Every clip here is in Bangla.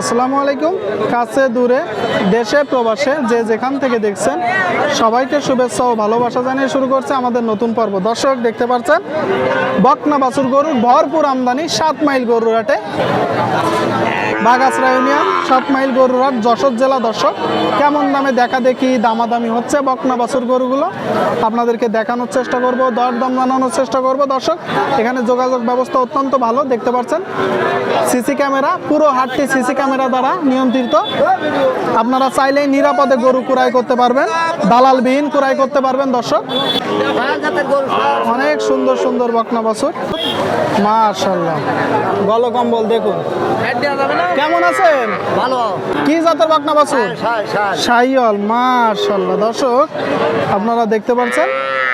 আসসালামু আলাইকুম। কাছে দূরে, দেশে, প্রবাসে, যে যেখান থেকে দেখছেন, সবাইকে শুভেচ্ছা ও ভালোবাসা জানিয়ে শুরু করছে আমাদের নতুন পর্ব। দর্শক, দেখতে পাচ্ছেন, বকনা বাছুর গরুর ভরপুর আমদানি, সাত মাইল গরুর হাটে বাগাসরা ইউনিয়ন, সাত মাইল গরুর হাট যশোর জেলা দর্শক। কেমন দামে দেখা দেখি, দামাদামি হচ্ছে বকনা বাছুর গরুগুলো। আপনাদেরকে দেখানোর চেষ্টা করব দর দাম জানানোর চেষ্টা করব। দর্শক, এখানে যোগাযোগ ব্যবস্থা অত্যন্ত ভালো, দেখতে পাচ্ছেন, সিসি ক্যামেরা, পুরো হাটটি সিসি ক্যামেরা দ্বারা নিয়ন্ত্রিত। আপনারা চাইলেই নিরাপদে গরু কুড়াই করতে পারবেন। দালালবিহীন কুড়াই করতে পারবেন, দর্শক। অনেক সুন্দর সুন্দর বকনা বাছুর। মাশাল্লাহ গলকম্বল দেখুন। কেমন আছেন? ভালো কি জাতের বকনা বাছুর? সাইয়ল মাশাল্লাহ দর্শক, আপনারা দেখতে পাচ্ছেন,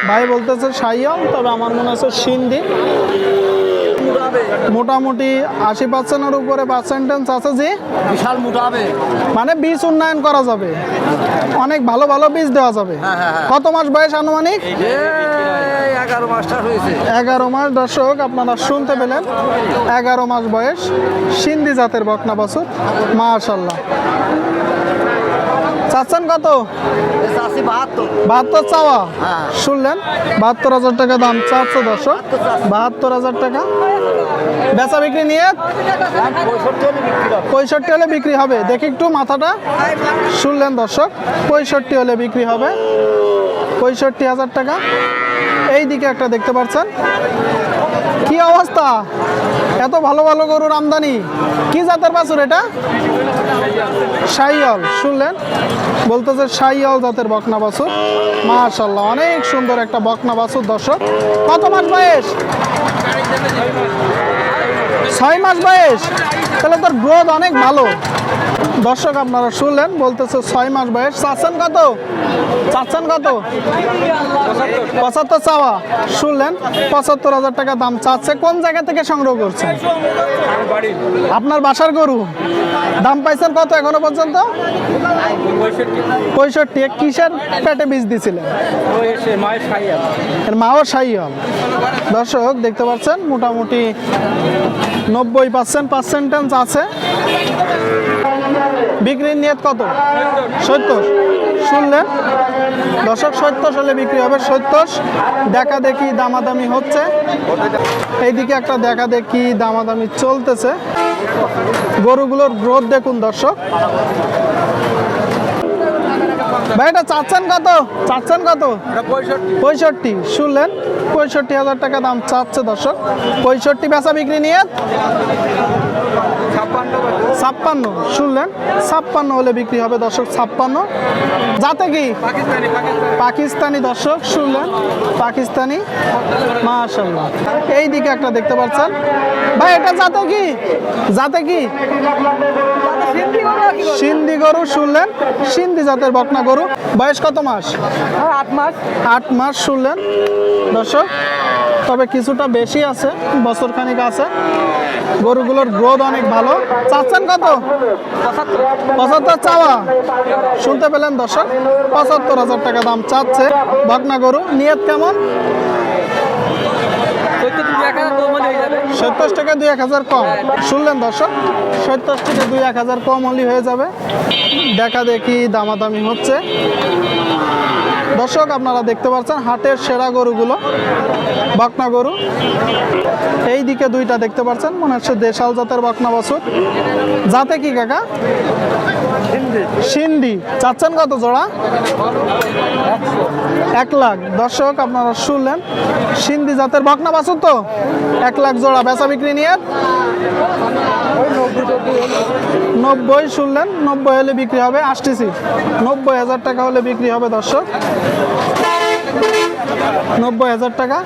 ভাই বলতেছে সাইয়ল তবে আমার মনে হচ্ছে সিন্ধি। মোটামুটি আশি পার্সেন্টের উপরে পার্সেন্টেজ আছে যে বিশাল মোটা হবে মানে বীজ উন্নয়ন করা যাবে। অনেক ভালো ভালো বীজ দেওয়া যাবে। হ্যাঁ, হ্যাঁ, হ্যাঁ। কত মাস বয়স আনুমানিক? এগারো মাসটা হয়েছে। এগারো মাস দর্শক আপনারা শুনতে পেলেন। এগারো মাস বয়স সিন্ধি জাতের বকনা বাছুর। মাশাল্লাহ চাচ্ছেন কত? বাহাত্তর। চাওয়া? হ্যাঁ। শুনলেন? বাহাত্তর হাজার টাকা দাম চারশো দর্শক। বাহাত্তর হাজার টাকা। বেচা বিক্রি নিয়ে? পঁয়ষট্টি হলে বিক্রি হবে। দেখি একটু মাথাটা। শুনলেন দর্শক? পঁয়ষট্টি হলে বিক্রি হবে। পঁয়ষট্টি হাজার টাকা। এই দিকে একটা দেখতে পাচ্ছেন। কি অবস্থা? এত ভালো ভালো গরুর আমদানি। কি জাতের বাছুর এটা? সাইয়ল শুনলেন? বলতেছে সাইয়ল জাতের বকনা বাছুর। মাশাল্লাহ অনেক সুন্দর একটা বকনা বাছুর, দর্শক। কত মাস বয়স? ছয় মাস বয়স? তাহলে তোর গ্রোথ অনেক ভালো। দর্শক, আপনারা শুনলেন, বলতেছে ছয় মাস বয়স। চাচ্ছেন কত? চাচ্ছেন কত? পঁচাত্তর চাওয়া। শুনলেন, পঁচাত্তর হাজার টাকা দাম চাচ্ছে। কোন জায়গা থেকে সংগ্রহ করছেন? আপনার বাসার গরু। দাম পাইছেন কত এখনও পর্যন্ত? পঁয়ষট্টি। কিসের পেটে বীজ দিছিলেন? মাও সাই হল দর্শক, দেখতে পাচ্ছেন, মোটামুটি নব্বই পার্সেন্ট পার্সেন্টেন্স আছে। বিক্রির নিয়ত কত? সত্তর। শুনলেন? দর্শক, সত্তর হলে বিক্রি হবে। সত্তর দেখা দেখি দামাদামি হচ্ছে। এইদিকে একটা দেখা দেখি দামাদামি চলতেছে। গরুগুলোর গ্রোথ দেখুন দর্শক। ভাই, এটা চাচ্ছেন কত? চাচ্ছেন কত? পঁয়ষট্টি। শুনলেন? পঁয়ষট্টি হাজার টাকা দাম চাচ্ছে দর্শক। পঁয়ষট্টি বেচা বিক্রি নিয়ে ছাপ্পান্ন শুনলেন? ছাপ্পান্ন হলে বিক্রি হবে দর্শক ছাপ্পান্ন। যাতে কি? পাকিস্তানি দর্শক শুনলেন? পাকিস্তানি? মাশাল্লাহ এই দিকে একটা দেখতে পাচ্ছেন। ভাই এটা যাতে কি? যাতে কি? সিন্ধি গরু শুনলেন? সিন্ধি জাতের বকনা গরু। বয়স কত মাস? আট মাস। আট মাস শুনলেন? দর্শক তবে কিছুটা বেশি আছে বছর খানিক আছে। গরুগুলোর গ্রোথ অনেক ভালো। চাচ্ছেন কত? পঁচাত্তর চাওয়া। শুনতে পেলেন দর্শক, পঁচাত্তর হাজার টাকা দাম চাচ্ছে বকনা গরু। নিয়ত কেমন? সত্তর টাকা দুই এক হাজার কম। শুনলেন দর্শক, সত্তর থেকে দুই এক হাজার কম হলেই হয়ে যাবে। দেখা দেখি দামাদামি হচ্ছে। দর্শক, আপনারা দেখতে পাচ্ছেন হাটের সেরা গরুগুলো, বকনা গরু। এই দিকে দুইটা দেখতে পাচ্ছেন, মনে হচ্ছে দেশাল জাতের বকনা বছর। যাতে কি কাকা? সিন্ধি। চাচ্ছেন কত জোড়া? এক লাখ। দর্শক, আপনারা শুনলেন, সিন্ধি জাতের বকনা বাছুর তো। এক লাখ জোড়া বেচা বিক্রি নিয়ে। নব্বই শুনলেন, নব্বই হলে বিক্রি হবে আসতেছি নব্বই হাজার টাকা হলে বিক্রি হবে দর্শক। নব্বই হাজার টাকা?